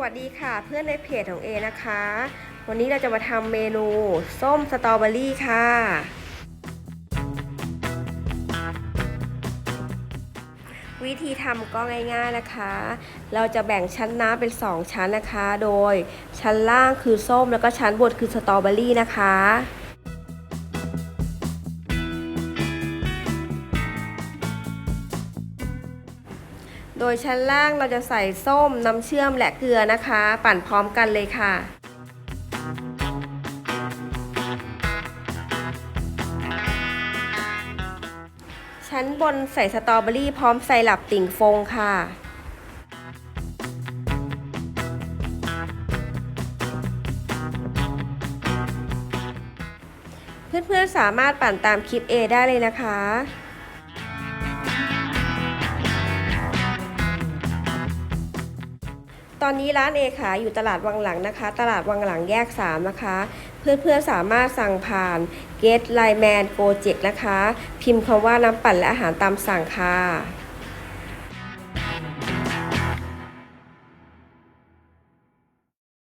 วัสดีค่ะเพื่อนในเพจของเอนะคะ วันนี้เราจะมาทำเมนูส้มสตรอเบอรี่ค่ะ วิธีทำก็ง่ายๆนะคะ เราจะแบ่งชั้นน้ำเป็น 2 ชั้นนะคะ โดยชั้นล่างคือส้มแล้วก็ชั้นบนคือสตรอเบอรี่นะคะ โดยชั้นล่างเราจะใส่ส้มน้ำเชื่อมและเกลือนะคะ ปั่นพร้อมกันเลยค่ะ ชั้นบนใส่สตรอเบอรี่พร้อมใส่หลับติ่งฟงค่ะเพื่อนๆสามารถปั่นตามคลิป A ได้เลยนะคะ ตอนนี้ร้านเอขายอยู่ตลาดวังหลังนะคะ ตลาดวังหลังแยก 3 นะคะ เพื่อนๆสามารถสั่งผ่าน Get Line Man Project นะคะ พิมพ์คำว่าน้ำปั่นและอาหารตามสั่งค่ะ